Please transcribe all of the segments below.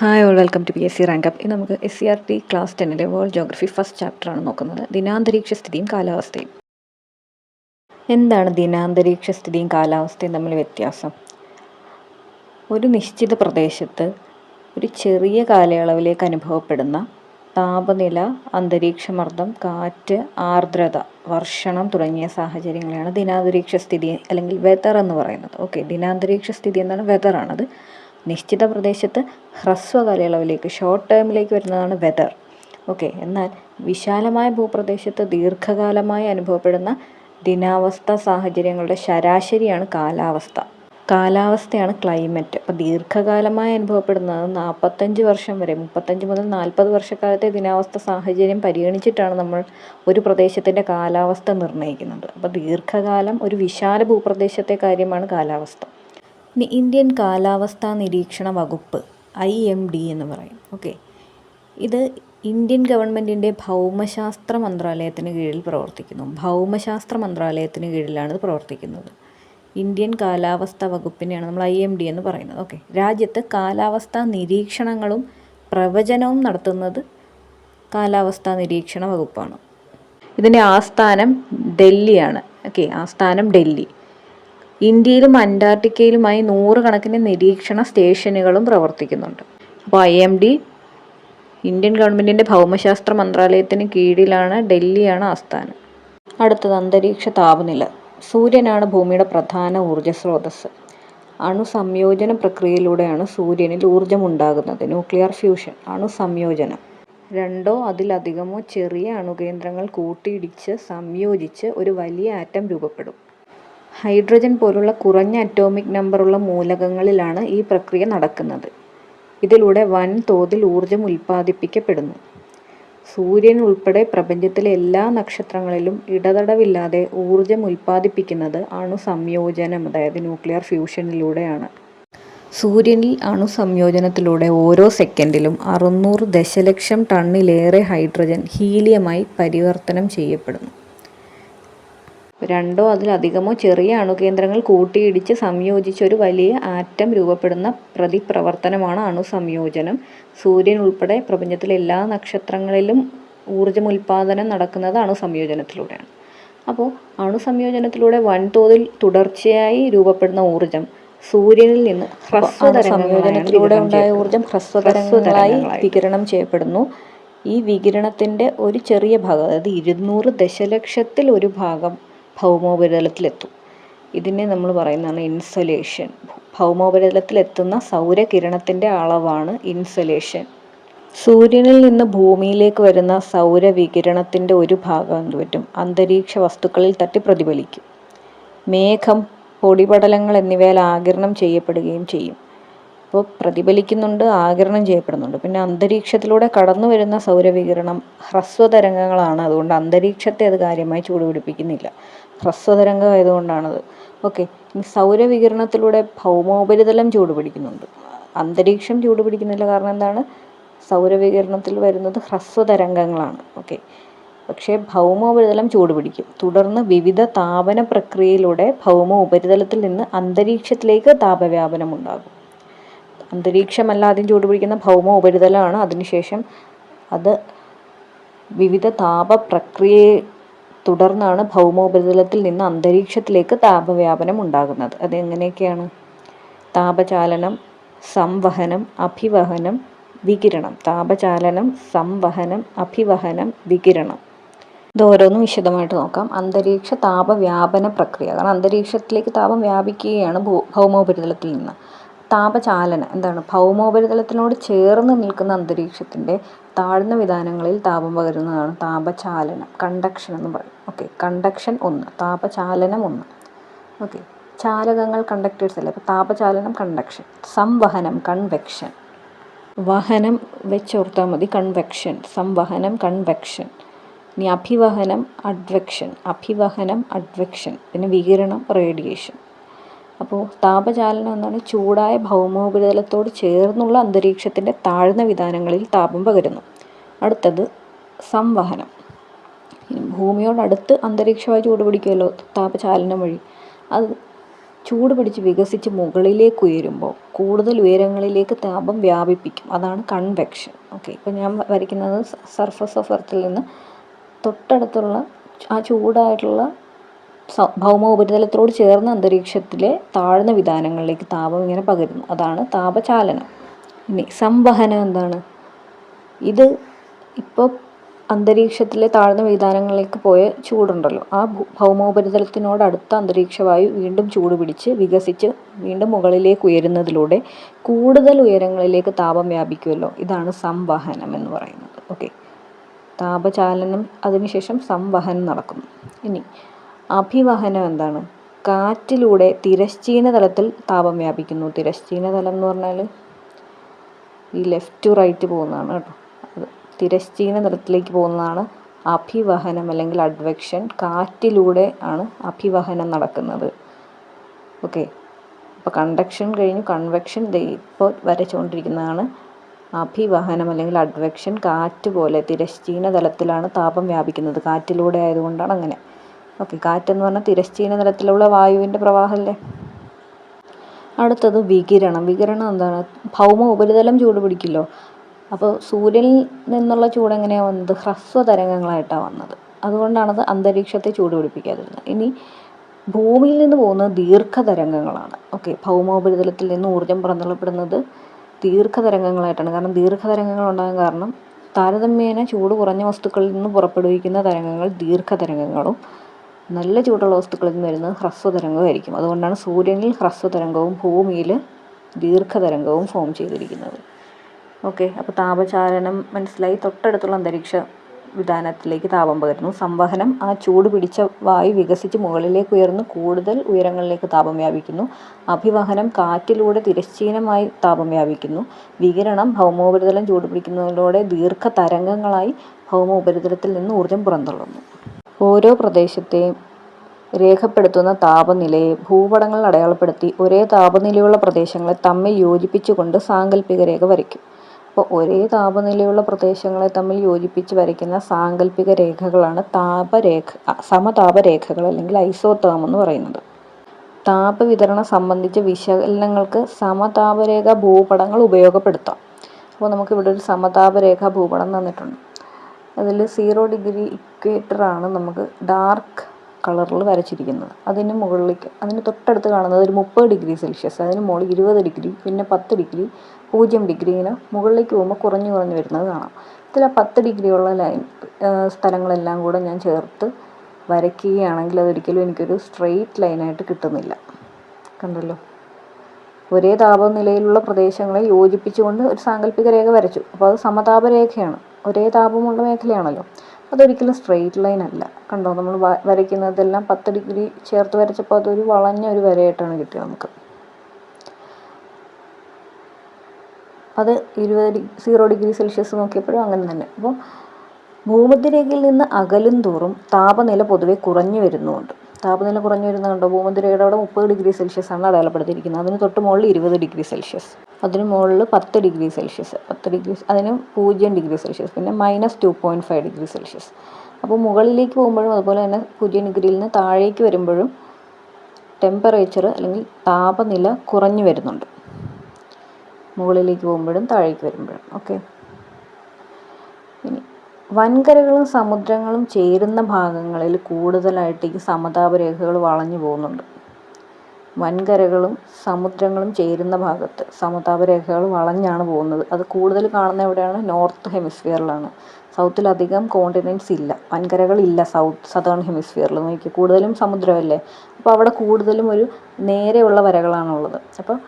Hi all welcome to P S C rank up ഇന്ന് നമുക്ക് S C R T class ടെന്നിലെ world geography first ചാപ്റ്ററാണ് നോക്കുന്നത്. ദിനാന്തരീക്ഷ സ്ഥിതിയും കാലാവസ്ഥയും. എന്താണ് ദിനാന്തരീക്ഷ സ്ഥിതിയും കാലാവസ്ഥയും തമ്മിൽ വ്യത്യാസം? ഒരു നിശ്ചിത പ്രദേശത്ത് ഒരു ചെറിയ കാലയളവിലേക്ക് അനുഭവപ്പെടുന്ന താപനില അന്തരീക്ഷമർദ്ദം കാറ്റ് ആർദ്രത വർഷണം തുടങ്ങിയ സാഹചര്യങ്ങളെയാണ് ദിനാന്തരീക്ഷ സ്ഥിതി അല്ലെങ്കിൽ വെതർ എന്ന് പറയുന്നത്. ഓക്കെ ദിനാന്തരീക്ഷ സ്ഥിതി എന്നാണ് വെതറാണത് നിശ്ചിത പ്രദേശത്ത് ഹ്രസ്വ കാലയളവിലേക്ക് ഷോർട്ട് ടേമിലേക്ക് വരുന്നതാണ് വെതർ ഓക്കെ എന്നാൽ വിശാലമായ ഭൂപ്രദേശത്ത് ദീർഘകാലമായി അനുഭവപ്പെടുന്ന ദിനാവസ്ഥ സാഹചര്യങ്ങളുടെ ശരാശരിയാണ് കാലാവസ്ഥ. കാലാവസ്ഥയാണ് ക്ലൈമറ്റ് അപ്പോൾ ദീർഘകാലമായി അനുഭവപ്പെടുന്നത് നാൽപ്പത്തഞ്ച് വർഷം വരെ മുപ്പത്തഞ്ച് മുതൽ നാൽപ്പത് വർഷക്കാലത്തെ ദിനാവസ്ഥ സാഹചര്യം പരിഗണിച്ചിട്ടാണ് നമ്മൾ ഒരു പ്രദേശത്തിന്റെ കാലാവസ്ഥ നിർണയിക്കുന്നത്. അപ്പോൾ ദീർഘകാലം ഒരു വിശാല ഭൂപ്രദേശത്തെ കാര്യമാണ് കാലാവസ്ഥ. ഇന്ത്യൻ കാലാവസ്ഥാ നിരീക്ഷണ വകുപ്പ് ഐ എം ഡി എന്ന് പറയും. ഓക്കെ. ഇത് ഇന്ത്യൻ ഗവൺമെന്റിന്റെ ഭൗമശാസ്ത്ര മന്ത്രാലയത്തിന് കീഴിൽ പ്രവർത്തിക്കുന്നു. ഭൗമശാസ്ത്ര മന്ത്രാലയത്തിന് കീഴിലാണ് ഇത് പ്രവർത്തിക്കുന്നത്. ഇന്ത്യൻ കാലാവസ്ഥ വകുപ്പിനെയാണ് നമ്മൾ ഐ എം ഡി എന്ന് പറയുന്നത്. ഓക്കെ. രാജ്യത്ത് കാലാവസ്ഥാ നിരീക്ഷണങ്ങളും പ്രവചനവും നടത്തുന്നത് കാലാവസ്ഥാ നിരീക്ഷണ വകുപ്പാണ്. ഇതിന്റെ ആസ്ഥാനം ഡൽഹിയാണ്. ഓക്കെ. ആസ്ഥാനം ഡൽഹി. ഇന്ത്യയിലും അന്റാർട്ടിക്കയിലുമായി നൂറുകണക്കിന് നിരീക്ഷണ സ്റ്റേഷനുകളും പ്രവർത്തിക്കുന്നുണ്ട്. അപ്പോൾ ഐ എം ഡി ഇന്ത്യൻ ഗവൺമെന്റിന്റെ ഭൗമശാസ്ത്ര മന്ത്രാലയത്തിന് കീഴിലാണ് ഡൽഹിയാണ് ആസ്ഥാനം. അടുത്തത് അന്തരീക്ഷ താപനില. സൂര്യനാണ് ഭൂമിയുടെ പ്രധാന ഊർജ സ്രോതസ്സ്. അണുസംയോജന പ്രക്രിയയിലൂടെയാണ് സൂര്യനിൽ ഊർജം ഉണ്ടാകുന്നത് ന്യൂക്ലിയർ ഫ്യൂഷൻ അണുസംയോജനം. രണ്ടോ അതിലധികമോ ചെറിയ അണുകേന്ദ്രങ്ങൾ കൂട്ടിയിടിച്ച് സംയോജിച്ച് ഒരു വലിയ ആറ്റം രൂപപ്പെടും. ഹൈഡ്രജൻ പോലുള്ള കുറഞ്ഞ അറ്റോമിക് നമ്പറുള്ള മൂലകങ്ങളിലാണ് ഈ പ്രക്രിയ നടക്കുന്നത്. ഇതിലൂടെ വൻ തോതിൽ ഊർജം ഉൽപ്പാദിപ്പിക്കപ്പെടുന്നു. സൂര്യൻ ഉൾപ്പെടെ പ്രപഞ്ചത്തിലെ എല്ലാ നക്ഷത്രങ്ങളിലും ഇടതടവില്ലാതെ ഊർജം ഉൽപ്പാദിപ്പിക്കുന്നത് അണുസംയോജനം അതായത് ന്യൂക്ലിയർ ഫ്യൂഷനിലൂടെയാണ്. സൂര്യനിൽ അണുസംയോജനത്തിലൂടെ ഓരോ സെക്കൻഡിലും അറുന്നൂറ് ദശലക്ഷം ടണ്ണിലേറെ ഹൈഡ്രജൻ ഹീലിയമായി പരിവർത്തനം ചെയ്യപ്പെടുന്നു. രണ്ടോ അതിലധികമോ ചെറിയ അണുകേന്ദ്രങ്ങൾ കൂട്ടിയിടിച്ച് സംയോജിച്ച് ഒരു വലിയ ആറ്റം രൂപപ്പെടുന്ന പ്രതിപ്രവർത്തനമാണ് അണുസംയോജനം. സൂര്യൻ ഉൾപ്പെടെ പ്രപഞ്ചത്തിലെ എല്ലാ നക്ഷത്രങ്ങളിലും ഊർജമുൽപാദനം നടക്കുന്നത് അണുസംയോജനത്തിലൂടെയാണ്. അപ്പോൾ അണുസംയോജനത്തിലൂടെ വൻതോതിൽ തുടർച്ചയായി രൂപപ്പെടുന്ന ഊർജം സൂര്യനിൽ നിന്ന് സംയോജനത്തിലൂടെ ഉണ്ടായ ഊർജം ഹ്രസ്വതരംഗങ്ങളായി വികിരണം ചെയ്യപ്പെടുന്നു. ഈ വികിരണത്തിന്റെ ഒരു ചെറിയ ഭാഗം അതായത് ഇരുന്നൂറ് ദശലക്ഷത്തിൽ ഒരു ഭാഗം ഭൗമോപരിതലത്തിലെത്തും. ഇതിനെ നമ്മൾ പറയുന്നതാണ് ഇൻസൊലേഷൻ ഭൗമോപരിതലത്തിലെത്തുന്ന സൗരകിരണത്തിന്റെ അളവാണ് ഇൻസൊലേഷൻ സൂര്യനിൽ നിന്ന് ഭൂമിയിലേക്ക് വരുന്ന സൗരവികിരണത്തിന്റെ ഒരു ഭാഗം എന്ത് പറ്റും? അന്തരീക്ഷ വസ്തുക്കളിൽ തട്ടി പ്രതിഫലിക്കും. മേഘം പൊടിപടലങ്ങൾ എന്നിവയാൽ ആകിരണം ചെയ്യപ്പെടുകയും ചെയ്യും. അപ്പോൾ പ്രതിഫലിക്കുന്നുണ്ട് ആകിരണം ചെയ്യപ്പെടുന്നുണ്ട്. പിന്നെ അന്തരീക്ഷത്തിലൂടെ കടന്നു വരുന്ന സൗരവികിരണം ഹ്രസ്വതരംഗങ്ങളാണ് അതുകൊണ്ട് അന്തരീക്ഷത്തെ അത് കാര്യമായി ചൂടുപിടിപ്പിക്കുന്നില്ല. ഹ്രസ്വതരംഗം ആയതുകൊണ്ടാണത് ഓക്കെ സൗരവികിരണത്തിലൂടെ ഭൗമോപരിതലം ചൂടുപിടിക്കുന്നുണ്ട്. അന്തരീക്ഷം ചൂടുപിടിക്കുന്നില്ല കാരണം എന്താണ്? സൗരവികിരണത്തിൽ വരുന്നത് ഹ്രസ്വതരംഗങ്ങളാണ്. ഓക്കെ പക്ഷേ ഭൗമ ഉപരിതലം ചൂടുപിടിക്കും. തുടർന്ന് വിവിധ താപന പ്രക്രിയയിലൂടെ ഭൗമ ഉപരിതലത്തിൽ നിന്ന് അന്തരീക്ഷത്തിലേക്ക് താപവ്യാപനം ഉണ്ടാകും. അന്തരീക്ഷമല്ല ആദ്യം ചൂടുപിടിക്കുന്ന ഭൗമ ഉപരിതലമാണ് അതിനുശേഷം അത് വിവിധ താപ പ്രക്രിയയെ തുടർന്നാണ് ഭൗമോപരിതലത്തിൽ നിന്ന് അന്തരീക്ഷത്തിലേക്ക് താപവ്യാപനം ഉണ്ടാകുന്നത്. അതെങ്ങനെയൊക്കെയാണ്? താപചാലനം സംവഹനം അഭിവഹനം വികിരണം. താപചാലനം സംവഹനം അഭിവഹനം വികിരണം. ഇത് ഓരോന്നും വിശദമായിട്ട് നോക്കാം. അന്തരീക്ഷ താപവ്യാപന പ്രക്രിയ. കാരണം അന്തരീക്ഷത്തിലേക്ക് താപം വ്യാപിക്കുകയാണ് ഭൗമോപരിതലത്തിൽ നിന്ന്. താപചാലനം എന്താണ്? ഭൗമോപരിതലത്തിനോട് ചേർന്ന് നിൽക്കുന്ന അന്തരീക്ഷത്തിന്റെ താഴ്ന്ന വിധാനങ്ങളിൽ താപം പകരുന്നതാണ് താപചാലനം കണ്ടക്ഷൻ എന്ന് പറയും. ഓക്കെ കണ്ടക്ഷൻ ഒന്ന് താപചാലനം ഒന്ന്. ഓക്കെ ചാലകങ്ങൾ കണ്ടക്ടേഴ്സ് അല്ലേ? അപ്പോൾ താപചാലനം കണ്ടക്ഷൻ സംവഹനം കൺവെക്ഷൻ വഹനം വെച്ചോർത്താൽ മതി കൺവെക്ഷൻ സംവഹനം കൺവെക്ഷൻ ഇനി അഭിവഹനം അഡ്വെക്ഷൻ അഭിവഹനം അഡ്വെക്ഷൻ പിന്നെ വികിരണം റേഡിയേഷൻ അപ്പോൾ താപചാലനം എന്നാണ് ചൂടായ ഭൗമോപരിതലത്തോട് ചേർന്നുള്ള അന്തരീക്ഷത്തിന്റെ താഴ്ന്ന വിധാനങ്ങളിൽ താപം പകരുന്നു. അടുത്തത് സംവഹനം. ഭൂമിയോടടുത്ത് അന്തരീക്ഷമായി ചൂട് പിടിക്കുമല്ലോ താപചാലനം വഴി. അത് ചൂട് പിടിച്ച് വികസിച്ച് മുകളിലേക്ക് ഉയരുമ്പോൾ കൂടുതൽ ഉയരങ്ങളിലേക്ക് താപം വ്യാപിപ്പിക്കും. അതാണ് കൺവെക്ഷൻ. ഓക്കെ ഇപ്പോൾ ഞാൻ വരയ്ക്കുന്നത് സർഫസ് ഓഫ് എർത്തിൽ നിന്ന് തൊട്ടടുത്തുള്ള ആ ചൂടായിട്ടുള്ള ഭൗമ ഉപരിതലത്തോട് ചേർന്ന അന്തരീക്ഷത്തിലെ താഴ്ന്ന വിതാനങ്ങളിലേക്ക് താപം ഇങ്ങനെ പകരുന്നു. അതാണ് താപചാലനം. ഇനി സംവഹനം എന്താണ്? ഇത് ഇപ്പോൾ അന്തരീക്ഷത്തിലെ താഴ്ന്ന വിതാനങ്ങളിലേക്ക് പോയ ചൂടുണ്ടല്ലോ. ആ ഭൗമോപരിതലത്തിനോട് അടുത്ത അന്തരീക്ഷവായു വീണ്ടും ചൂട് പിടിച്ച് വികസിച്ച് വീണ്ടും മുകളിലേക്ക് ഉയരുന്നതിലൂടെ കൂടുതൽ ഉയരങ്ങളിലേക്ക് താപം വ്യാപിക്കുമല്ലോ. ഇതാണ് സംവഹനം എന്ന് പറയുന്നത്. ഓക്കെ. താപചാലനം അതിനുശേഷം സംവഹനം നടക്കുന്നു. ഇനി അഭിവഹനം എന്താണ്? കാറ്റിലൂടെ തിരശ്ചീന തലത്തിൽ താപം വ്യാപിക്കുന്നു. തിരശ്ചീന തലം എന്ന് പറഞ്ഞാൽ ഈ ലെഫ്റ്റ് ടു റൈറ്റ് പോകുന്നതാണ് കേട്ടോ. അത് തിരശ്ചീന തലത്തിലേക്ക് പോകുന്നതാണ് അഭിവഹനം അല്ലെങ്കിൽ അഡ്വെക്ഷൻ കാറ്റിലൂടെ ആണ് അഭിവഹനം നടക്കുന്നത്. ഓക്കെ അപ്പോൾ കണ്ടക്ഷൻ കഴിഞ്ഞു. കൺവെക്ഷൻ ഇപ്പോൾ വരച്ചുകൊണ്ടിരിക്കുന്നതാണ് അഭിവഹനം അല്ലെങ്കിൽ അഡ്വെക്ഷൻ കാറ്റ് പോലെ തിരശ്ചീന തലത്തിലാണ് താപം വ്യാപിക്കുന്നത്. കാറ്റിലൂടെ ആയതുകൊണ്ടാണ് അങ്ങനെ. ഓക്കെ കാറ്റെന്ന് പറഞ്ഞാൽ തിരശ്ചീന നിലത്തിലുള്ള വായുവിന്റെ പ്രവാഹമല്ലേ അടുത്തത് വികിരണം. വികിരണം എന്താണ്? ഭൗമ ഉപരിതലം ചൂട് പിടിക്കില്ലോ. അപ്പോൾ സൂര്യനിൽ നിന്നുള്ള ചൂട് എങ്ങനെയാണ് വന്നത്? ഹ്രസ്വ തരംഗങ്ങളായിട്ടാണ് വന്നത്. അതുകൊണ്ടാണത് അന്തരീക്ഷത്തെ ചൂട് പിടിപ്പിക്കാതിരുന്നത്. ഇനി ഭൂമിയിൽ നിന്ന് പോകുന്നത് ദീർഘതരംഗങ്ങളാണ്. ഓക്കെ ഭൗമോപരിതലത്തിൽ നിന്ന് ഊർജം പുറന്തള്ളപ്പെടുന്നത് ദീർഘതരംഗങ്ങളായിട്ടാണ്. കാരണം ദീർഘതരംഗങ്ങൾ ഉണ്ടാകാൻ കാരണം താരതമ്യേന ചൂട് കുറഞ്ഞ വസ്തുക്കളിൽ നിന്ന് പുറപ്പെടുവിക്കുന്ന തരംഗങ്ങൾ ദീർഘതരംഗങ്ങളും നല്ല ചൂടുള്ള വസ്തുക്കളിൽ നിന്ന് വരുന്നത് ഹ്രസ്വതരംഗമായിരിക്കും. അതുകൊണ്ടാണ് സൂര്യനിൽ ഹ്രസ്വതരംഗവും ഭൂമിയിൽ ദീർഘതരംഗവും ഫോം ചെയ്തിരിക്കുന്നത്. ഓക്കെ അപ്പോൾ താപചാരണം മനസ്സിലായി. തൊട്ടടുത്തുള്ള അന്തരീക്ഷ വിധാനത്തിലേക്ക് താപം പകരുന്നു. സംവഹനം ആ ചൂട് പിടിച്ച വായു വികസിച്ച് മുകളിലേക്ക് ഉയർന്ന് കൂടുതൽ ഉയരങ്ങളിലേക്ക് താപം വ്യാപിക്കുന്നു. അഭിവഹനം കാറ്റിലൂടെ തിരശ്ചീനമായി താപം വ്യാപിക്കുന്നു. വികിരണം ഭൗമോപരിതലം ചൂട് പിടിക്കുന്നതിലൂടെ ദീർഘ തരംഗങ്ങളായി ഭൗമോപരിതലത്തിൽ നിന്ന് ഊർജം പുറന്തള്ളുന്നു. ഓരോ പ്രദേശത്തെയും രേഖപ്പെടുത്തുന്ന താപനിലയെ ഭൂപടങ്ങൾ അടയാളപ്പെടുത്തി ഒരേ താപനിലയുള്ള പ്രദേശങ്ങളെ തമ്മിൽ യോജിപ്പിച്ചുകൊണ്ട് സാങ്കല്പിക രേഖ വരയ്ക്കും. അപ്പോൾ ഒരേ താപനിലയുള്ള പ്രദേശങ്ങളെ തമ്മിൽ യോജിപ്പിച്ച് വരയ്ക്കുന്ന സാങ്കല്പിക രേഖകളാണ് താപരേഖ സമതാപരേഖകൾ അല്ലെങ്കിൽ ഐസോതേം എന്ന് പറയുന്നത്. താപ വിതരണം സംബന്ധിച്ച വിശകലനങ്ങൾക്ക് സമതാപരേഖ ഭൂപടങ്ങൾ ഉപയോഗപ്പെടുത്താം. അപ്പോൾ നമുക്കിവിടെ ഒരു സമതാപരേഖ ഭൂപടം തന്നിട്ടുണ്ട്. അതിൽ സീറോ ഡിഗ്രി ഇക്വേറ്റർ ആണ് നമുക്ക് ഡാർക്ക് കളറിൽ വരച്ചിരിക്കുന്നത്. അതിന് മുകളിലേക്ക് അതിന് തൊട്ടടുത്ത് കാണുന്നത് ഒരു മുപ്പത് ഡിഗ്രി സെൽഷ്യസ് അതിന് മുകളിൽ ഇരുപത് ഡിഗ്രി പിന്നെ പത്ത് ഡിഗ്രി പൂജ്യം ഡിഗ്രി ഇങ്ങനെ മുകളിലേക്ക് പോകുമ്പോൾ കുറഞ്ഞു കുറഞ്ഞു വരുന്നത് കാണാം. ഇതിൽ ആ പത്ത് ഡിഗ്രിയുള്ള ലൈൻ സ്ഥലങ്ങളെല്ലാം കൂടെ ഞാൻ ചേർത്ത് വരയ്ക്കുകയാണെങ്കിൽ അതൊരിക്കലും എനിക്കൊരു സ്ട്രെയിറ്റ് ലൈനായിട്ട് കിട്ടുന്നില്ല. കണ്ടല്ലോ? ഒരേ താപനിലയിലുള്ള പ്രദേശങ്ങളെ യോജിപ്പിച്ചുകൊണ്ട് ഒരു സാങ്കല്പിക രേഖ വരച്ചു. അപ്പോൾ അത് സമതാപ രേഖയാണ്. ഒരേ താപമുള്ള മേഖലയാണല്ലോ. അതൊരിക്കലും സ്ട്രെയിറ്റ് ലൈൻ അല്ല. കണ്ടോ? നമ്മൾ വരയ്ക്കുന്നതെല്ലാം പത്ത് ഡിഗ്രി ചേർത്ത് വരച്ചപ്പോൾ അതൊരു വളഞ്ഞ ഒരു വരയായിട്ടാണ് കിട്ടിയത് നമുക്ക്. അത് ഇരുപത് ഡിഗ്രി സീറോ ഡിഗ്രി സെൽഷ്യസ് നോക്കിയപ്പോഴും അങ്ങനെ തന്നെ. അപ്പോൾ ഭൂമധ്യരേഖയിൽ നിന്ന് അകലും തോറും താപനില പൊതുവെ കുറഞ്ഞു വരുന്നുണ്ട് താപനില കുറഞ്ഞു വരുന്നത് കണ്ടോ? ഭൂമധ്യരേഖയുടെ അവിടെ മുപ്പത് ഡിഗ്രി സെൽഷ്യസ് ആണ് അടയാളപ്പെടുത്തിയിരിക്കുന്നത്. അതിന് തൊട്ട് മുകളിൽ ഇരുപത് ഡിഗ്രി സെൽഷ്യസ് അതിന് മുകളിൽ പത്ത് ഡിഗ്രി സെൽഷ്യസ് പത്ത് ഡിഗ്രി അതിന് പൂജ്യം ഡിഗ്രി സെൽഷ്യസ് പിന്നെ minus two point five degree Celsius. അപ്പോൾ മുകളിലേക്ക് പോകുമ്പോഴും അതുപോലെ തന്നെ പൂജ്യം ഡിഗ്രിയിൽ നിന്ന് താഴേക്ക് വരുമ്പോഴും ടെമ്പറേച്ചർ അല്ലെങ്കിൽ താപനില കുറഞ്ഞു വരുന്നുണ്ട്. മുകളിലേക്ക് പോകുമ്പോഴും താഴേക്ക് വരുമ്പോഴും ഓക്കെ ഇനി വൻകരകളും സമുദ്രങ്ങളും ചേരുന്ന ഭാഗങ്ങളിൽ കൂടുതലായിട്ട് ഈ സമതാപ രേഖകൾ വളഞ്ഞു പോകുന്നുണ്ട്. വൻകരകളും സമുദ്രങ്ങളും ചേരുന്ന ഭാഗത്ത് സമതാപ രേഖകൾ വളഞ്ഞാണ് പോകുന്നത്. അത് കൂടുതൽ കാണുന്ന എവിടെയാണ്? നോർത്ത് ഹെമിസ്ഫിയറിലാണ്. സൗത്തിൽ അധികം കോണ്ടിനെന്റ്സ് ഇല്ല വൻകരകളില്ല സൗത്ത് സതേൺ ഹെമിസ്ഫിയറിൽ. നോക്കി കൂടുതലും സമുദ്രമല്ലേ? അപ്പോൾ അവിടെ കൂടുതലും ഒരു നേരെയുള്ള വരകളാണുള്ളത്. അപ്പോൾ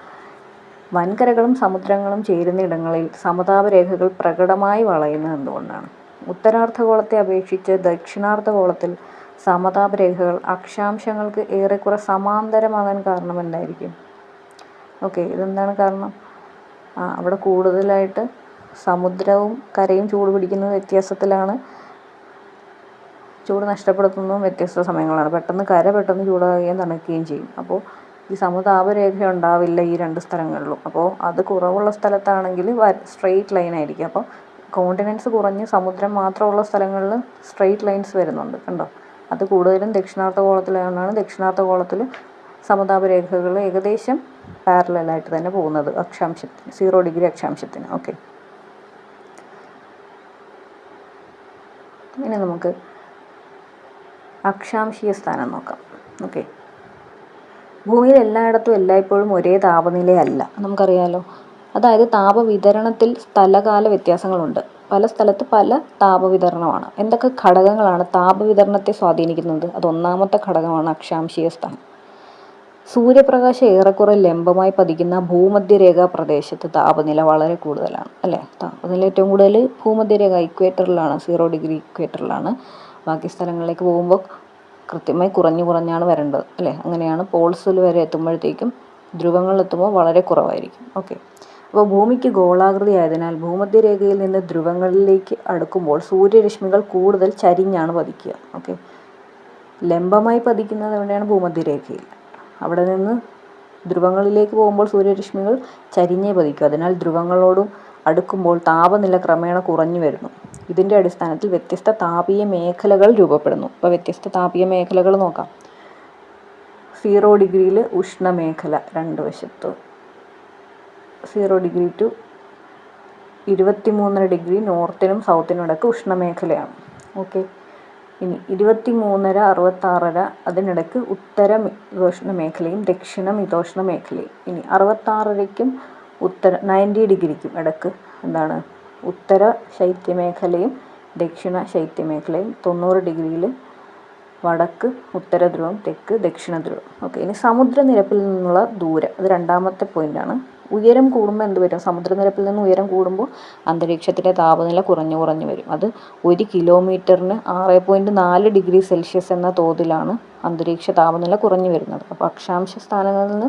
വൻകരകളും സമുദ്രങ്ങളും ചേരുന്ന ഇടങ്ങളിൽ സമതാപരേഖകൾ പ്രകടമായി വളയുന്നത് എന്തുകൊണ്ടാണ്? ഉത്തരാർദ്ധഗോളത്തെ അപേക്ഷിച്ച് ദക്ഷിണാർദ്ധഗോളത്തിൽ സമതാപ രേഖകൾ അക്ഷാംശങ്ങൾക്ക് ഏറെക്കുറെ സമാന്തരമാകാൻ കാരണം എന്തായിരിക്കും? ഓക്കെ ഇതെന്താണ് കാരണം? ആ അവിടെ കൂടുതലായിട്ട് സമുദ്രവും കരയും ചൂട് പിടിക്കുന്നത് വ്യത്യാസത്തിലാണ്. ചൂട് നഷ്ടപ്പെടുത്തുന്നതും വ്യത്യസ്ത സമയങ്ങളാണ്. പെട്ടെന്ന് കര പെട്ടെന്ന് ചൂടാകുകയും തണുക്കുകയും ചെയ്യും. അപ്പോൾ ഈ സമതാപരേഖ ഉണ്ടാവില്ല ഈ രണ്ട് സ്ഥലങ്ങളിലും. അപ്പോൾ അത് കുറവുള്ള സ്ഥലത്താണെങ്കിൽ സ്ട്രെയിറ്റ് ലൈൻ ആയിരിക്കും. അപ്പോൾ കോണ്ടിനൻസ് കുറഞ്ഞ് സമുദ്രം മാത്രമുള്ള സ്ഥലങ്ങളിൽ സ്ട്രെയിറ്റ് ലൈൻസ് വരുന്നുണ്ട്. കണ്ടോ? അത് കൂടുതലും ദക്ഷിണാർദ്ധഗോളത്തിലായതുകൊണ്ടാണ് ദക്ഷിണാർദ്ധഗോളത്തിൽ സമതാപ രേഖകൾ ഏകദേശം പാരലായിട്ട് തന്നെ പോകുന്നത് അക്ഷാംശത്തിന് സീറോ ഡിഗ്രി അക്ഷാംശത്തിന്. ഓക്കെ ഇനി നമുക്ക് അക്ഷാംശീയ സ്ഥാനം നോക്കാം. ഓക്കെ ഭൂമിയിൽ എല്ലായിടത്തും എല്ലായ്പ്പോഴും ഒരേ താപനിലയല്ല. നമുക്കറിയാലോ. അതായത് താപവിതരണത്തിൽ സ്ഥലകാല വ്യത്യാസങ്ങളുണ്ട്. പല സ്ഥലത്ത് പല താപവിതരണമാണ്. എന്തൊക്കെ ഘടകങ്ങളാണ് താപവിതരണത്തെ സ്വാധീനിക്കുന്നത്? അത് ഒന്നാമത്തെ ഘടകമാണ് അക്ഷാംശീയ സ്ഥാനം സൂര്യപ്രകാശം ഏറെക്കുറെ ലംബമായി പതിക്കുന്ന ഭൂമധ്യരേഖ പ്രദേശത്ത് താപനില വളരെ കൂടുതലാണ് അല്ലേ? താപനില ഏറ്റവും കൂടുതൽ ഭൂമധ്യരേഖ ഇക്വേറ്ററിലാണ് സീറോ ഡിഗ്രി ഇക്വേറ്ററിലാണ്. ബാക്കി സ്ഥലങ്ങളിലേക്ക് പോകുമ്പോൾ കൃത്യമായി കുറഞ്ഞു കുറഞ്ഞാണ് വരേണ്ടത് അല്ലേ? അങ്ങനെയാണ് പോൾസിൽ വരെ എത്തുമ്പോഴത്തേക്കും ധ്രുവങ്ങളിലെത്തുമ്പോൾ വളരെ കുറവായിരിക്കും. ഓക്കെ. അപ്പോൾ ഭൂമിക്ക് ഗോളാകൃതിയായതിനാൽ ഭൂമധ്യരേഖയിൽ നിന്ന് ധ്രുവങ്ങളിലേക്ക് അടുക്കുമ്പോൾ സൂര്യരശ്മികൾ കൂടുതൽ ചരിഞ്ഞാണ് പതിക്കുക. ഓക്കെ. ലംബമായി പതിക്കുന്നത് എവിടെയാണ്? ഭൂമധ്യരേഖയിൽ. അവിടെ നിന്ന് ധ്രുവങ്ങളിലേക്ക് പോകുമ്പോൾ സൂര്യരശ്മികൾ ചരിഞ്ഞേ പതിക്കും. അതിനാൽ ധ്രുവങ്ങളോടും അടുക്കുമ്പോൾ താപനില ക്രമേണ കുറഞ്ഞു വരുന്നു. ഇതിന്റെ അടിസ്ഥാനത്തിൽ വ്യത്യസ്ത താപീയ മേഖലകൾ രൂപപ്പെടുന്നു. അപ്പോൾ വ്യത്യസ്ത താപീയ മേഖലകൾ നോക്കാം. സീറോ ഡിഗ്രിയിൽ ഉഷ്ണമേഖല രണ്ട് വശത്തും. സീറോ ഡിഗ്രി ടു ഇരുപത്തി മൂന്നര ഡിഗ്രി നോർത്തിനും സൗത്തിനും ഇടയ്ക്ക് ഉഷ്ണമേഖലയാണ്. ഓക്കെ. ഇനി ഇരുപത്തി മൂന്നര അറുപത്താറര അതിനിടയ്ക്ക് ഉത്തര മിതോഷ്ണ മേഖലയും ദക്ഷിണ മിതോഷ്ണ മേഖലയും ഇനി അറുപത്താറരയ്ക്കും ഉത്തര നയന്റി ഡിഗ്രിക്കും ഇടയ്ക്ക് എന്താണ്? ഉത്തര ശൈത്യമേഖലയും ദക്ഷിണ ശൈത്യമേഖലയും തൊണ്ണൂറ് ഡിഗ്രിയിൽ വടക്ക് ഉത്തര ധ്രുവം തെക്ക് ദക്ഷിണധ്രുവം. ഓക്കെ. ഇനി സമുദ്രനിരപ്പിൽ നിന്നുള്ള ദൂരം അത് രണ്ടാമത്തെ പോയിന്റാണ്. ഉയരം കൂടുമ്പോൾ എന്ത് വരും? സമുദ്രനിരപ്പിൽ നിന്ന് ഉയരം കൂടുമ്പോൾ അന്തരീക്ഷത്തിലെ താപനില കുറഞ്ഞു കുറഞ്ഞു വരും. അത് ഒരു കിലോമീറ്ററിന് ആറ് പോയിന്റ് നാല് ഡിഗ്രി സെൽഷ്യസ് എന്ന തോതിലാണ് അന്തരീക്ഷ താപനില കുറഞ്ഞു വരുന്നത്. അപ്പോൾ അക്ഷാംശ സ്ഥാനങ്ങളിൽ നിന്ന്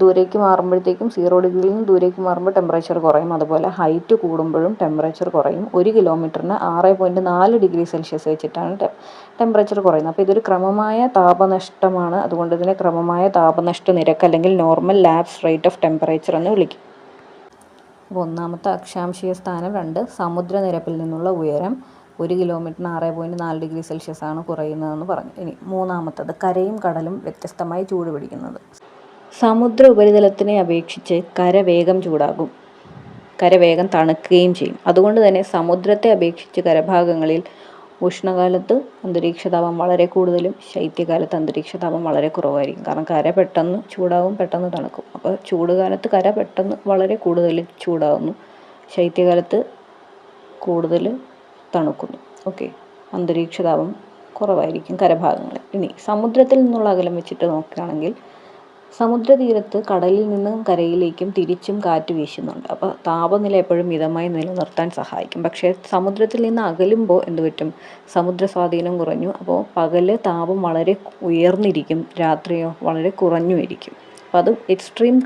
ദൂരേക്ക് മാറുമ്പോഴത്തേക്കും സീറോ ഡിഗ്രിയിൽ നിന്ന് ദൂരേക്ക് മാറുമ്പോൾ ടെമ്പറേച്ചർ കുറയും. അതുപോലെ ഹൈറ്റ് കൂടുമ്പോഴും ടെമ്പറേച്ചർ കുറയും. ഒരു കിലോമീറ്ററിന് ആറ് പോയിന്റ് നാല് ഡിഗ്രി സെൽഷ്യസ് വെച്ചിട്ടാണ് ടെമ്പറേച്ചർ കുറയുന്നത്. അപ്പോൾ ഇതൊരു ക്രമമായ താപനഷ്ടമാണ്. അതുകൊണ്ട് ഇതിനെ ക്രമമായ താപനഷ്ട നിരക്ക് അല്ലെങ്കിൽ normal lapse rate of temperature എന്ന് വിളിക്കും. അപ്പോൾ ഒന്നാമത്തെ അക്ഷാംശീയ സ്ഥാനം രണ്ട് സമുദ്രനിരപ്പിൽ നിന്നുള്ള ഉയരം ഒരു കിലോമീറ്ററിന് ആറ് പോയിന്റ് നാല് ഡിഗ്രി സെൽഷ്യസ് ആണ് കുറയുന്നതെന്ന് പറഞ്ഞു. ഇനി മൂന്നാമത്തത് കരയും കടലും വ്യത്യസ്തമായി ചൂട് പിടിക്കുന്നത്. സമുദ്ര ഉപരിതലത്തിനെ അപേക്ഷിച്ച് കര വേഗം ചൂടാകും. കര വേഗം തണുക്കുകയും ചെയ്യും. അതുകൊണ്ട് തന്നെ സമുദ്രത്തെ അപേക്ഷിച്ച് കരഭാഗങ്ങളിൽ ഉഷ്ണകാലത്ത് അന്തരീക്ഷതാപം വളരെ കൂടുതലും ശൈത്യകാലത്ത് അന്തരീക്ഷതാപം വളരെ കുറവായിരിക്കും. കാരണം കര പെട്ടെന്ന് ചൂടാവും പെട്ടെന്ന് തണുക്കും. അപ്പോൾ ചൂടുകാലത്ത് കര പെട്ടെന്ന് വളരെ കൂടുതൽ ചൂടാകുന്നു ശൈത്യകാലത്ത് കൂടുതൽ തണുക്കുന്നു. ഓക്കെ. അന്തരീക്ഷതാപം കുറവായിരിക്കും കരഭാഗങ്ങളിൽ. ഇനി സമുദ്രത്തിൽ നിന്നുള്ള അകലം വെച്ചിട്ട് നോക്കുകയാണെങ്കിൽ സമുദ്രതീരത്ത് കടലിൽ നിന്നും കരയിലേക്കും തിരിച്ചും കാറ്റ് വീശുന്നുണ്ട്. അപ്പോൾ താപനില എപ്പോഴും മിതമായി നിലനിർത്താൻ സഹായിക്കും. പക്ഷേ സമുദ്രത്തിൽ നിന്ന് അകലുമ്പോൾ എന്ത് പറ്റും? സമുദ്ര സ്വാധീനം കുറഞ്ഞു. അപ്പോൾ പകൽ താപം വളരെ ഉയർന്നിരിക്കും. രാത്രിയോ വളരെ കുറഞ്ഞു ഇരിക്കും അപ്പോൾ അത് എക്സ്ട്രീം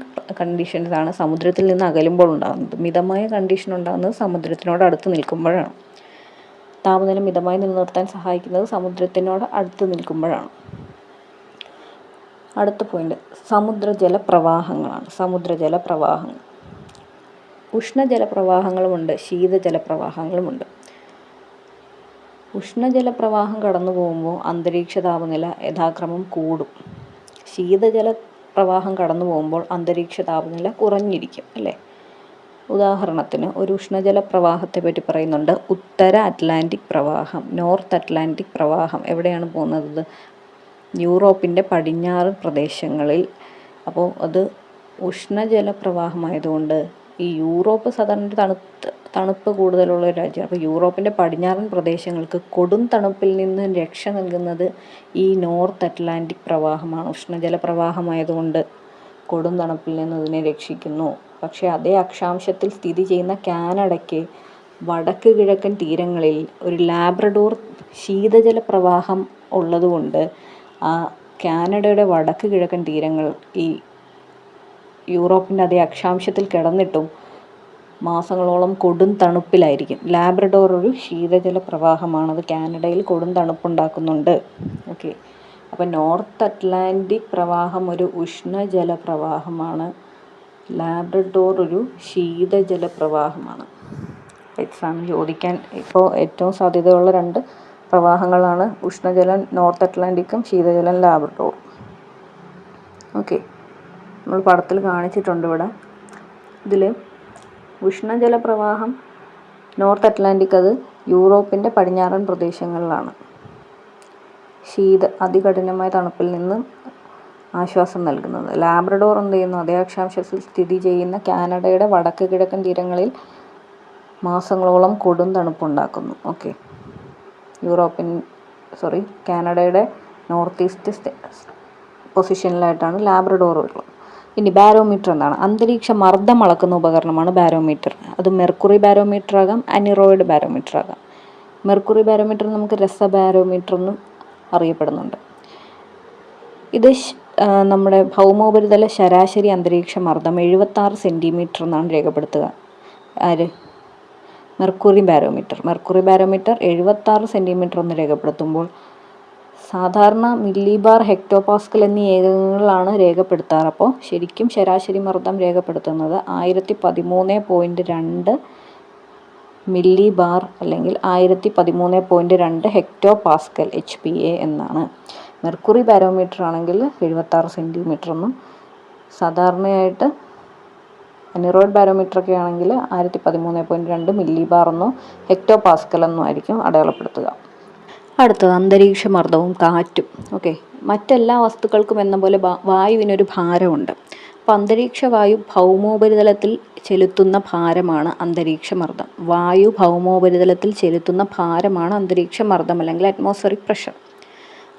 കണ്ടീഷൻസാണ് സമുദ്രത്തിൽ നിന്ന് അകലുമ്പോൾ ഉണ്ടാകുന്നത്. മിതമായ കണ്ടീഷൻ ഉണ്ടാകുന്നത് സമുദ്രത്തിനോട് അടുത്ത് നിൽക്കുമ്പോഴാണ്. താപനില മിതമായി നിലനിർത്താൻ സഹായിക്കുന്നത് സമുദ്രത്തിനോട് അടുത്ത് നിൽക്കുമ്പോഴാണ്. അടുത്ത പോയിന്റ് സമുദ്രജല പ്രവാഹങ്ങളാണ് സമുദ്രജല പ്രവാഹങ്ങൾ ഉഷ്ണജല പ്രവാഹങ്ങളുമുണ്ട് ശീതജല പ്രവാഹങ്ങളുമുണ്ട് ഉഷ്ണജല പ്രവാഹം കടന്നു പോകുമ്പോൾ അന്തരീക്ഷ താപനില യഥാക്രമം കൂടും. ശീതജല പ്രവാഹം കടന്നു പോകുമ്പോൾ അന്തരീക്ഷ താപനില കുറഞ്ഞിരിക്കും അല്ലേ? ഉദാഹരണത്തിന് ഒരു ഉഷ്ണജല പ്രവാഹത്തെ പറ്റി പറയുന്നുണ്ട്. ഉത്തര അറ്റ്ലാന്റിക് പ്രവാഹം നോർത്ത് അറ്റ്ലാന്റിക് പ്രവാഹം. എവിടെയാണ് പോകുന്നത്? യൂറോപ്പിന്റെ പടിഞ്ഞാറ് പ്രദേശങ്ങളിൽ. അപ്പോൾ അത് ഉഷ്ണജല പ്രവാഹമായതുകൊണ്ട് ഈ യൂറോപ്പ് സാധാരണ തണുത്ത് തണുപ്പ് കൂടുതലുള്ള ഒരു രാജ്യമാണ്. അപ്പോൾ യൂറോപ്പിന്റെ പടിഞ്ഞാറൻ പ്രദേശങ്ങൾക്ക് കൊടും തണുപ്പിൽ നിന്ന് രക്ഷ നൽകുന്നത് ഈ നോർത്ത് അറ്റ്ലാന്റിക് പ്രവാഹമാണ്. ഉഷ്ണജല പ്രവാഹമായതുകൊണ്ട് കൊടും തണുപ്പിൽ നിന്ന് അതിനെ രക്ഷിക്കുന്നു. പക്ഷേ അതേ അക്ഷാംശത്തിൽ സ്ഥിതി ചെയ്യുന്ന കാനഡയ്ക്ക് വടക്ക് കിഴക്കൻ തീരങ്ങളിൽ ഒരു ലാബ്രഡോർ ശീതജല പ്രവാഹം ഉള്ളതുകൊണ്ട് ആ കാനഡയുടെ വടക്ക് കിഴക്കൻ തീരങ്ങൾ ഈ യൂറോപ്പിന്റെ അതേ അക്ഷാംശത്തിൽ കിടന്നിട്ടും മാസങ്ങളോളം കൊടും തണുപ്പിലായിരിക്കും. ലാബ്രഡോർ ഒരു ശീതജല അത് കാനഡയിൽ കൊടും തണുപ്പുണ്ടാക്കുന്നുണ്ട്. ഓക്കെ. അപ്പോൾ നോർത്ത് അറ്റ്ലാന്റിക് പ്രവാഹം ഒരു ഉഷ്ണജല പ്രവാഹമാണ്. ലാബ്രഡോർ ഒരു ശീതജല പ്രവാഹമാണ്. എക്സാം ചോദിക്കാൻ ഇപ്പോൾ ഏറ്റവും സാധ്യതയുള്ള രണ്ട് പ്രവാഹങ്ങളാണ് ഉഷ്ണജലം നോർത്ത് അറ്റ്ലാന്റിക്കും ശീതജലം ലാബ്രഡോറും ഓക്കെ. നമ്മൾ പടത്തിൽ കാണിച്ചിട്ടുണ്ട് ഇവിടെ. ഇതിൽ ഉഷ്ണജല പ്രവാഹം നോർത്ത് അറ്റ്ലാന്റിക് അത് യൂറോപ്പിന്റെ പടിഞ്ഞാറൻ പ്രദേശങ്ങളിലാണ്. ശീത അതികഠിനമായ തണുപ്പിൽ നിന്ന് ആശ്വാസം നൽകുന്നത്. ലാബ്രഡോർ എന്ത് ചെയ്യുന്നു? അതേ അക്ഷാംശത്തിൽ സ്ഥിതി ചെയ്യുന്ന കാനഡയുടെ വടക്ക് കിഴക്കൻ തീരങ്ങളിൽ മാസങ്ങളോളം കൊടും തണുപ്പുണ്ടാക്കുന്നു. ഓക്കെ. യൂറോപ്യൻ സോറി കാനഡയുടെ നോർത്ത് ഈസ്റ്റ് പൊസിഷനിലായിട്ടാണ് ലാബ്രഡോർ ഉള്ളത്. ഇനി ബാരോമീറ്റർ എന്താണ്? അന്തരീക്ഷ മർദ്ദം അളക്കുന്ന ഉപകരണമാണ് ബാരോമീറ്റർ. അത് മെർക്കുറി ബാരോമീറ്റർ ആകാം അനിറോയിഡ് ബാരോമീറ്റർ ആകാം മെർക്കുറി ബാരോമീറ്റർ നമുക്ക് രസ ബാരോമീറ്റർ എന്നും അറിയപ്പെടുന്നുണ്ട് ഇത് നമ്മുടെ ഭൗമോപരിതല ശരാശരി അന്തരീക്ഷ മർദ്ദം എഴുപത്താറ് സെന്റിമീറ്റർ എന്നാണ് രേഖപ്പെടുത്തുക. ആര്? Mercury barometer. മെർക്കുറി ബാരോമീറ്റർ എഴുപത്താറ് സെന്റിമീറ്റർ എന്ന് രേഖപ്പെടുത്തുമ്പോൾ സാധാരണ മില്ലിബാർ ഹെക്ടോപാസ്കൽ എന്നീ ഏകകങ്ങളാണ് രേഖപ്പെടുത്താറ്. അപ്പോൾ ശരിക്കും ശരാശരി മർദ്ദം രേഖപ്പെടുത്തുന്നത് ആയിരത്തി പതിമൂന്ന് പോയിന്റ് രണ്ട് മില്ലി ബാർ അല്ലെങ്കിൽ ആയിരത്തി പതിമൂന്ന് പോയിന്റ് രണ്ട് hectopascal H P A എന്നാണ്. മെർക്കുറി ബാരോമീറ്റർ ആണെങ്കിൽ എഴുപത്താറ് സെന്റിമീറ്റർ എന്നും സാധാരണയായിട്ട് അനിറോയിഡ് ബാരോമീറ്റർ ഒക്കെ ആണെങ്കിൽ ആയിരത്തി പതിമൂന്ന് പോയിന്റ് രണ്ട് മില്ലി ബാർ എന്നോ ഹെക്ടോ പാസ്കൽ എന്നോ ആയിരിക്കും അടയാളപ്പെടുത്തുക. അടുത്തത് അന്തരീക്ഷ മർദ്ദവും കാറ്റും. ഓക്കെ. മറ്റെല്ലാ വസ്തുക്കൾക്കും എന്ന പോലെ വായുവിനൊരു ഭാരമുണ്ട്. അപ്പോൾ അന്തരീക്ഷ വായു ഭൗമോപരിതലത്തിൽ ചെലുത്തുന്ന ഭാരമാണ് അന്തരീക്ഷ മർദ്ദം വായു ഭൗമോപരിതലത്തിൽ ചെലുത്തുന്ന ഭാരമാണ് അന്തരീക്ഷ മർദ്ദം അല്ലെങ്കിൽ അറ്റ്മോസ്ഫറിക് പ്രഷർ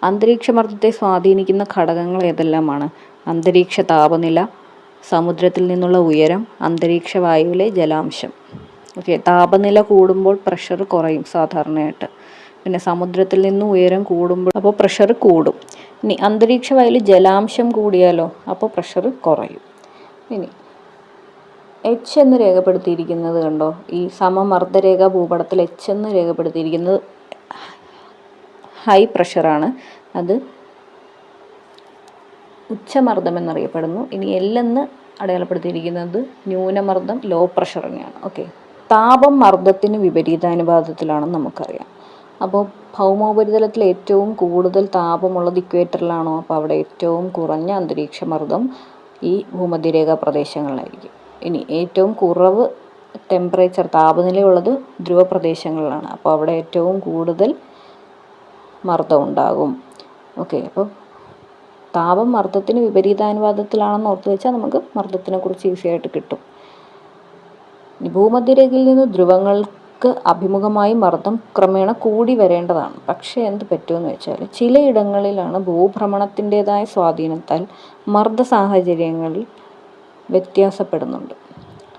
അന്തരീക്ഷ മർദ്ദത്തെ സ്വാധീനിക്കുന്ന ഘടകങ്ങൾ ഏതെല്ലാമാണ്? അന്തരീക്ഷ താപനില സമുദ്രത്തിൽ നിന്നുള്ള ഉയരം അന്തരീക്ഷ വായുവിലെ ജലാംശം. ഓക്കെ താപനില കൂടുമ്പോൾ പ്രഷർ കുറയും സാധാരണയായിട്ട്. പിന്നെ സമുദ്രത്തിൽ നിന്ന് ഉയരം കൂടുമ്പോൾ അപ്പോൾ പ്രഷർ കൂടും. ഇനി അന്തരീക്ഷ വായുവിൽ ജലാംശം കൂടിയാലോ അപ്പോൾ പ്രഷർ കുറയും. ഇനി എച്ച് എന്ന് രേഖപ്പെടുത്തിയിരിക്കുന്നത് കണ്ടോ? ഈ സമമർദ്ദരേഖ ഭൂപടത്തിൽ എച്ച് എന്ന് രേഖപ്പെടുത്തിയിരിക്കുന്നത് ഹൈ പ്രഷറാണ് അത് ഉച്ചമർദ്ദം എന്നറിയപ്പെടുന്നു ഇനി എല്ലെന്ന് അടയാളപ്പെടുത്തിയിരിക്കുന്നത് ന്യൂനമർദ്ദം ലോ പ്രഷർ തന്നെയാണ്. ഓക്കെ താപം മർദ്ദത്തിന് വിപരീതാനുപാതത്തിലാണെന്ന് നമുക്കറിയാം. അപ്പോൾ ഭൗമോപരിതലത്തിൽ ഏറ്റവും കൂടുതൽ താപമുള്ളത് ഇക്വേറ്ററിലാണോ അപ്പോൾ അവിടെ ഏറ്റവും കുറഞ്ഞ അന്തരീക്ഷ മർദ്ദം ഈ ഭൂമധ്യരേഖ പ്രദേശങ്ങളിലായിരിക്കും. ഇനി ഏറ്റവും കുറവ് ടെമ്പറേച്ചർ താപനിലയുള്ളത് ധ്രുവ പ്രദേശങ്ങളിലാണ് അപ്പോൾ അവിടെ ഏറ്റവും കൂടുതൽ മർദ്ദം ഉണ്ടാകും. ഓക്കെ അപ്പോൾ താപം മർദ്ദത്തിന് വിപരീതാനുപാതത്തിലാണെന്ന് ഓർത്ത് വെച്ചാൽ നമുക്ക് മർദ്ദത്തിനെ കുറിച്ച് ഈസി ആയിട്ട് കിട്ടും. ഭൂമധ്യരേഖയിൽ നിന്ന് ധ്രുവങ്ങൾക്ക് അഭിമുഖമായി മർദ്ദം ക്രമേണ കൂടി വരേണ്ടതാണ്. പക്ഷേ എന്ത് പറ്റുമെന്ന് വെച്ചാൽ ചിലയിടങ്ങളിലാണ് ഭൂഭ്രമണത്തിന്റെതായ സ്വാധീനത്താൽ മർദ്ദ സാഹചര്യങ്ങളിൽ വ്യത്യാസപ്പെടുന്നുണ്ട്.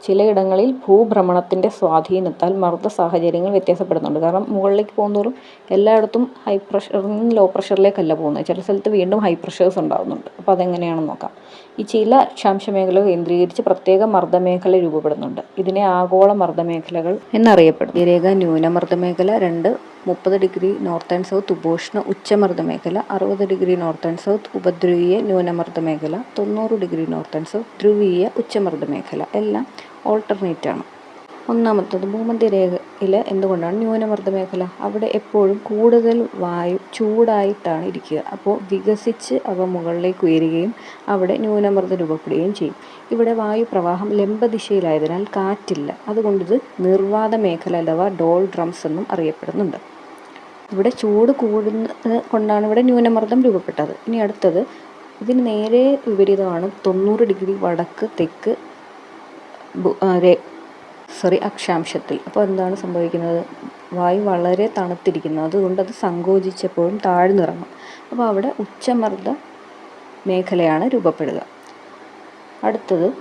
ചിലയിടങ്ങളിൽ ഭൂഭ്രമണത്തിന്റെ സ്വാധീനത്താൽ മർദ്ദ സാഹചര്യങ്ങൾ വ്യത്യാസപ്പെടുന്നുണ്ട്. കാരണം മുകളിലേക്ക് പോകുന്നതോറും എല്ലായിടത്തും ഹൈ പ്രഷറിൽ നിന്ന് ലോ പ്രഷറിലേക്കല്ല പോകുന്നത്. ചില സ്ഥലത്ത് വീണ്ടും ഹൈ പ്രഷേഴ്സ് ഉണ്ടാകുന്നുണ്ട്. അപ്പോൾ അതെങ്ങനെയാണെന്ന് നോക്കാം. ഈ ചില അക്ഷാംശ മേഖലകൾ കേന്ദ്രീകരിച്ച് പ്രത്യേക മർദ്ദമേഖല രൂപപ്പെടുന്നുണ്ട്. ഇതിനെ ആഗോള മർദ്ദമേഖലകൾ എന്നറിയപ്പെടുന്നു. ഈ രേഖ ന്യൂനമർദ്ദ രണ്ട് മുപ്പത് ഡിഗ്രി നോർത്ത് ആൻഡ് സൗത്ത് ഉപോഷ്ണ ഉച്ചമർദ്ദ മേഖല അറുപത് ഡിഗ്രി നോർത്ത് ആൻഡ് സൗത്ത് ഉപദ്രവീയ ന്യൂനമർദ്ദ മേഖല തൊണ്ണൂറ് ഡിഗ്രി നോർത്ത് ആൻഡ് സൗത്ത് ധ്രുവീയ ഉച്ചമർദ്ദ മേഖല എല്ലാം ഓൾട്ടർനേറ്റ് ആണ് ഒന്നാമത്തത് ഭൂമധ്യരേഖയിൽ എന്തുകൊണ്ടാണ് ന്യൂനമർദ്ദ മേഖല അവിടെ എപ്പോഴും കൂടുതൽ വായു ചൂടായിട്ടാണ് ഇരിക്കുക. അപ്പോൾ വികസിച്ച് അവ മുകളിലേക്ക് ഉയരുകയും അവിടെ ന്യൂനമർദ്ദം രൂപപ്പെടുകയും ചെയ്യും. ഇവിടെ വായു പ്രവാഹം ലംബദിശയിലായതിനാൽ കാറ്റില്ല. അതുകൊണ്ടിത് നിർവാത മേഖല അഥവാ ഡോൾ ഡ്രംസ് എന്നും അറിയപ്പെടുന്നുണ്ട്. ഇവിടെ ചൂട് കൂടുന്നത് കൊണ്ടാണ് ഇവിടെ ന്യൂനമർദ്ദം രൂപപ്പെട്ടത്. ഇനി അടുത്തത് ഇതിന് നേരെ വിപരീതമാണ് തൊണ്ണൂറ് ഡിഗ്രി വടക്ക് തെക്ക് സോറി അക്ഷാംശത്തിൽ. അപ്പോൾ എന്താണ് സംഭവിക്കുന്നത്? വായു വളരെ തണുത്തിരിക്കുന്നു. അതുകൊണ്ട് അത് സങ്കോചിച്ചപ്പോഴും താഴ്ന്നിറങ്ങും അപ്പോൾ അവിടെ ഉച്ചമർദ്ദ മേഖലയാണ് രൂപപ്പെടുക. അടുത്തത്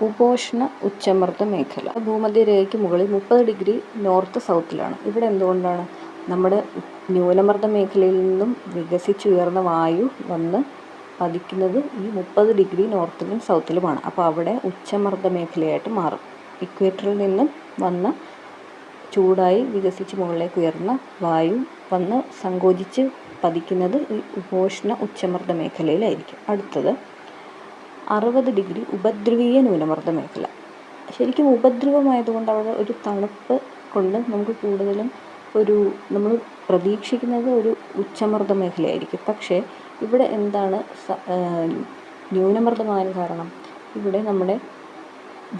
ഉപോഷ്ണ ഉച്ചമർദ്ദ മേഖല. ഭൂമധ്യരേഖയ്ക്ക് മുകളിൽ മുപ്പത് ഡിഗ്രി നോർത്ത് സൗത്തിലാണ്. ഇവിടെ എന്തുകൊണ്ടാണ്? നമ്മുടെ ന്യൂനമർദ്ദ മേഖലയിൽ നിന്നും വികസിച്ചുയർന്ന വായു വന്ന് പതിക്കുന്നത് ഈ മുപ്പത് ഡിഗ്രി നോർത്തിലും സൗത്തിലുമാണ്. അപ്പോൾ അവിടെ ഉച്ചമർദ്ദ മേഖലയായിട്ട് മാറും. ഇക്വേറ്ററിൽ നിന്നും വന്ന ചൂടായി വികസിച്ച് മുകളിലേക്ക് ഉയർന്ന വായു വന്ന് സങ്കോചിച്ച് പതിക്കുന്നത് ഈ ഉപോഷ്ണ ഉച്ചമർദ്ദ മേഖലയിലായിരിക്കും. അടുത്തത് അറുപത് ഡിഗ്രി ഉപദ്രവീയ ന്യൂനമർദ്ദ മേഖല. ശരിക്കും ഉപദ്രവമായതുകൊണ്ട് അവിടെ ഒരു തണുപ്പ് കൊണ്ട് നമുക്ക് കൂടുതലും ഒരു നമ്മൾ പ്രതീക്ഷിക്കുന്നത് ഒരു ഉച്ചമർദ്ദ മേഖലയായിരിക്കും. പക്ഷേ ഇവിടെ എന്താണ് ന്യൂനമർദ്ദമാകാൻ കാരണം? ഇവിടെ നമ്മുടെ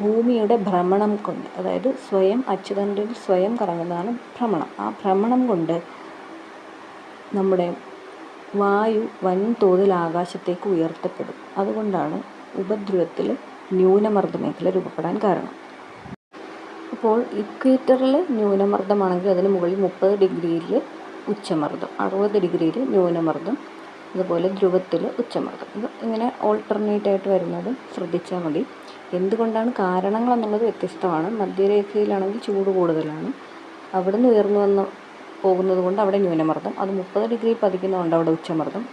ഭൂമിയുടെ ഭ്രമണം കൊണ്ട് അതായത് സ്വയം അച്ചുതണ്ടിൽ സ്വയം കറങ്ങുന്നതാണ് ഭ്രമണം. ആ ഭ്രമണം കൊണ്ട് നമ്മുടെ വായു വൻതോതിൽ ആകാശത്തേക്ക് ഉയർത്തപ്പെടും. അതുകൊണ്ടാണ് ഉപദ്രവത്തിൽ ന്യൂനമർദ്ദ മേഖല രൂപപ്പെടാൻ കാരണം. അപ്പോൾ ഇക്വേറ്ററിൽ ന്യൂനമർദ്ദമാണെങ്കിൽ അതിന് മുകളിൽ മുപ്പത് ഡിഗ്രിയിൽ ഉച്ചമർദ്ദം അറുപത് ഡിഗ്രിയിൽ ന്യൂനമർദ്ദം അതുപോലെ ധ്രുവത്തിൽ ഉച്ചമർദ്ദം ഇത് ഇങ്ങനെ ഓൾട്ടർനേറ്റ് ആയിട്ട് വരുന്നത് ശ്രദ്ധിച്ചാൽ മതി. എന്തുകൊണ്ടാണ് കാരണങ്ങൾ എന്നുള്ളത് വ്യത്യസ്തമാണ്. മധ്യരേഖയിലാണെങ്കിൽ ചൂട് കൂടുതലാണ്. അവിടെ നിന്ന് ഉയർന്നു വന്ന് പോകുന്നത് കൊണ്ട് അവിടെ ന്യൂനമർദ്ദം. അത് മുപ്പത് ഡിഗ്രി പതിക്കുന്നതുകൊണ്ട് അവിടെ ഉച്ചമർദ്ദം.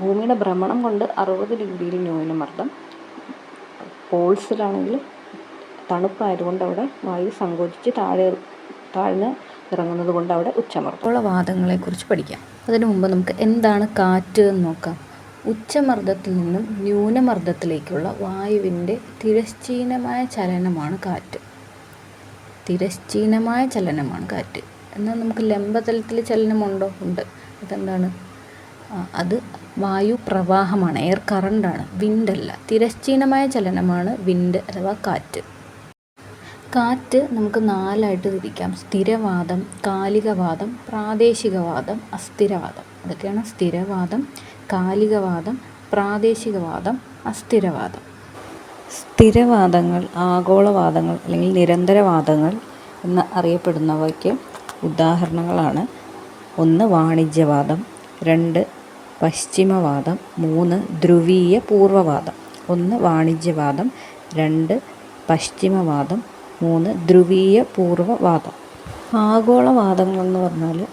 ഭൂമിയുടെ ഭ്രമണം കൊണ്ട് അറുപത് ഡിഗ്രിയിൽ ന്യൂനമർദ്ദം. പോൾസിലാണെങ്കിൽ തണുപ്പായതുകൊണ്ട് അവിടെ വായു സങ്കോചിച്ച് താഴെ താഴ്ന്ന് ഇറങ്ങുന്നത് കൊണ്ട് അവിടെ ഉച്ചമർദ്ദം. വാദങ്ങളെക്കുറിച്ച് പഠിക്കാം. അതിനു മുമ്പ് നമുക്ക് എന്താണ് കാറ്റ് എന്ന് നോക്കാം. ഉച്ചമർദ്ദത്തിൽ നിന്നും ന്യൂനമർദ്ദത്തിലേക്കുള്ള വായുവിന്റെ തിരശ്ചീനമായ ചലനമാണ് കാറ്റ്. തിരശ്ചീനമായ ചലനമാണ് കാറ്റ്. എന്നാൽ നമുക്ക് ലംബതലത്തിൽ ചലനമുണ്ടോ? ഉണ്ട്. അതെന്താണ്? അത് വായു പ്രവാഹമാണ്. എയർ കറണ്ടാണ്. വിൻഡല്ല. തിരശ്ചീനമായ ചലനമാണ് വിൻഡ് അഥവാ കാറ്റ്. കാറ്റ് നമുക്ക് നാലായിട്ട് തിരിക്കാം. സ്ഥിരവാദം കാലികവാദം പ്രാദേശികവാദം അസ്ഥിരവാദം. അതൊക്കെയാണ് സ്ഥിരവാദം കാലികവാദം പ്രാദേശികവാദം അസ്ഥിരവാദം. സ്ഥിരവാദങ്ങൾ ആഗോളവാദങ്ങൾ അല്ലെങ്കിൽ നിരന്തരവാദങ്ങൾ എന്ന് അറിയപ്പെടുന്നവയ്ക്ക് ഉദാഹരണങ്ങളാണ്. ഒന്ന് വാണിജ്യവാദം. രണ്ട് പശ്ചിമവാദം. മൂന്ന് ധ്രുവീയ പൂർവവാദം ഒന്ന് വാണിജ്യവാദം. രണ്ട് പശ്ചിമവാദം. മൂന്ന് ധ്രുവീയ പൂർവവാദം ആഗോളവാദങ്ങൾ എന്ന് പറഞ്ഞാൽ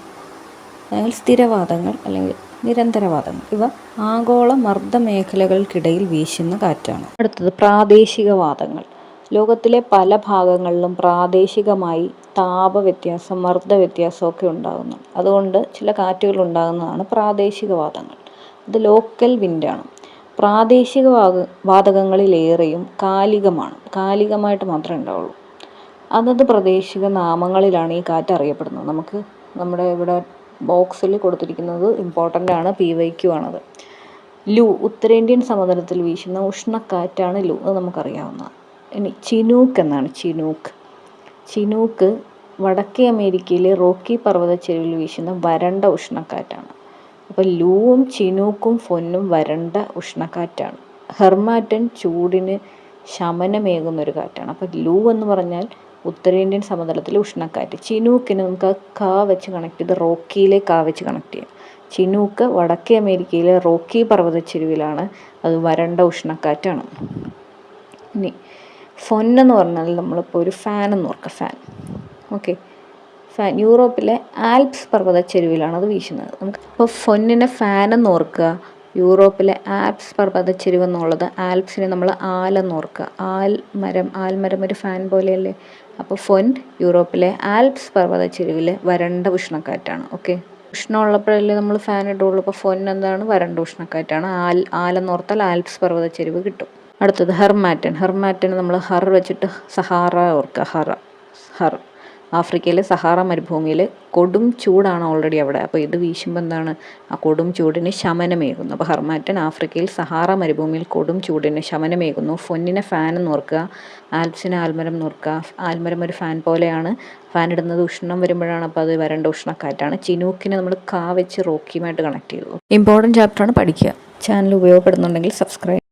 അല്ലെങ്കിൽ സ്ഥിരവാദങ്ങൾ അല്ലെങ്കിൽ നിരന്തരവാദങ്ങൾ. ഇവ ആഗോള മർദ്ദ മേഖലകൾക്കിടയിൽ വീശുന്ന കാറ്റാണ്. അടുത്തത് പ്രാദേശികവാദങ്ങൾ. ലോകത്തിലെ പല ഭാഗങ്ങളിലും പ്രാദേശികമായി താപ വ്യത്യാസം മർദ്ദ വ്യത്യാസമൊക്കെ ഉണ്ടാകുന്നു. അതുകൊണ്ട് ചില കാറ്റുകൾ ഉണ്ടാകുന്നതാണ് പ്രാദേശികവാദങ്ങൾ. ഇത് ലോക്കൽ വിൻഡാണ്. പ്രാദേശിക വാത വാതകങ്ങളിലേറെയും കാലികമാണ്. കാലികമായിട്ട് മാത്രമേ ഉണ്ടാവുള്ളൂ. അതത് പ്രാദേശിക നാമങ്ങളിലാണ് ഈ കാറ്റ് അറിയപ്പെടുന്നത്. നമുക്ക് നമ്മുടെ ഇവിടെ ബോക്സിൽ കൊടുത്തിരിക്കുന്നത് ഇമ്പോർട്ടന്റ് ആണ് പി വൈ ക്യു ആണത്. ലു ഉത്തരേന്ത്യൻ സമതലത്തിൽ വീശുന്ന ഉഷ്ണക്കാറ്റാണ് ലു അത് നമുക്കറിയാവുന്നതാണ് ഇനി ചിനൂക്ക് എന്നാണ് ചിനൂക്ക്. ചിനൂക്ക് വടക്കേ അമേരിക്കയിലെ റോക്കി പർവതച്ചെരുവിൽ വീശുന്ന വരണ്ട ഉഷ്ണക്കാറ്റാണ്. അപ്പോൾ ലൂവും ചിനൂക്കും ഫൊന്നും വരണ്ട ഉഷ്ണക്കാറ്റാണ്. ഹെർമാറ്റൻ ചൂടിന് ശമനമേകുന്ന ഒരു കാറ്റാണ്. അപ്പോൾ ലൂ എന്ന് പറഞ്ഞാൽ ഉത്തരേന്ത്യൻ സമതലത്തിലെ ഉഷ്ണക്കാറ്റ്. ചിനൂക്കിന് നമുക്ക് കാ വെച്ച് കണക്ട് ചെയ്ത് റോക്കിയിലെ കാ വെച്ച് കണക്ട് ചെയ്യാം. ചിനൂക്ക് വടക്കേ അമേരിക്കയിലെ റോക്കി പർവതച്ചെരുവിലാണ് അത് വരണ്ട ഉഷ്ണക്കാറ്റാണ്. ഇനി ഫൊൻ എന്ന് പറഞ്ഞാൽ നമ്മളിപ്പോൾ ഒരു ഫാൻ എന്ന് ഓർക്കുക ഫാൻ. ഓക്കെ. ഫാൻ യൂറോപ്പിലെ ആൽപ്സ് പർവതച്ചെരുവിലാണ് അത് വീശുന്നത്. നമുക്ക് ഇപ്പോൾ ഫൊന്നിനെ ഫാൻ എന്ന് ഓർക്കുക. യൂറോപ്പിലെ ആൽപ്സ് പർവതച്ചെരുവ് എന്നുള്ളത് ആൽപ്സിനെ നമ്മൾ ആലെന്ന് ഓർക്കുക. ആൽ മരം ആൽമരം ഒരു ഫാൻ പോലെയല്ലേ? അപ്പോൾ ഫൊൻ യൂറോപ്പിലെ ആൽപ്സ് പർവതച്ചെരുവിലെ വരണ്ട ഉഷ്ണക്കാറ്റാണ് ഓക്കെ ഉഷ്ണമുള്ളപ്പോഴല്ലേ നമ്മൾ ഫാൻ ഇടുള്ളൂ. അപ്പോൾ ഫൊൻ എന്താണ്? വരണ്ട ഉഷ്ണക്കാറ്റാണ്. ആൽ ആലെന്നോർത്താൽ ആൽപ്സ് പർവതച്ചെരുവ് കിട്ടും. അടുത്തത് ഹെർമാറ്റൻ. ഹെർമാറ്റൻ നമ്മൾ ഹർ വെച്ചിട്ട് സഹാറ ഓർക്കുക. ഹറ ഹർ. ആഫ്രിക്കയിലെ സഹാറ മരുഭൂമിയിൽ കൊടും ചൂടാണ് ഓൾറെഡി അവിടെ. അപ്പോൾ ഇത് വീശുമ്പോൾ എന്താണ്? ആ കൊടും ചൂടിന് ശമനമേകുന്നു. അപ്പോൾ ഹർമാറ്റൻ ആഫ്രിക്കയിൽ സഹാറ മരുഭൂമിയിൽ കൊടും ചൂടിന് ശമനമേകുന്നു. ഫൊന്നിനെ ഫാൻ എന്ന് ഓർക്കുക ആൽപ്സിനെ ആൽമരം നോർക്കുക ആൽമരം ഒരു ഫാൻ പോലെയാണ്. ഫാൻ ഇടുന്നത് ഉഷ്ണം വരുമ്പോഴാണ് അപ്പോൾ അത് വരേണ്ട ഉഷ്ണക്കാറ്റാണ്. ചിനൂക്കിനെ നമ്മൾ കാ വെച്ച് റോക്കിയുമായിട്ട് കണക്ട് ചെയ്തു. ഇമ്പോർട്ടന്റ് ചാപ്റ്ററാണ് പഠിക്കുക. Channel ഉപയോഗപ്പെടുന്നുണ്ടെങ്കിൽ subscribe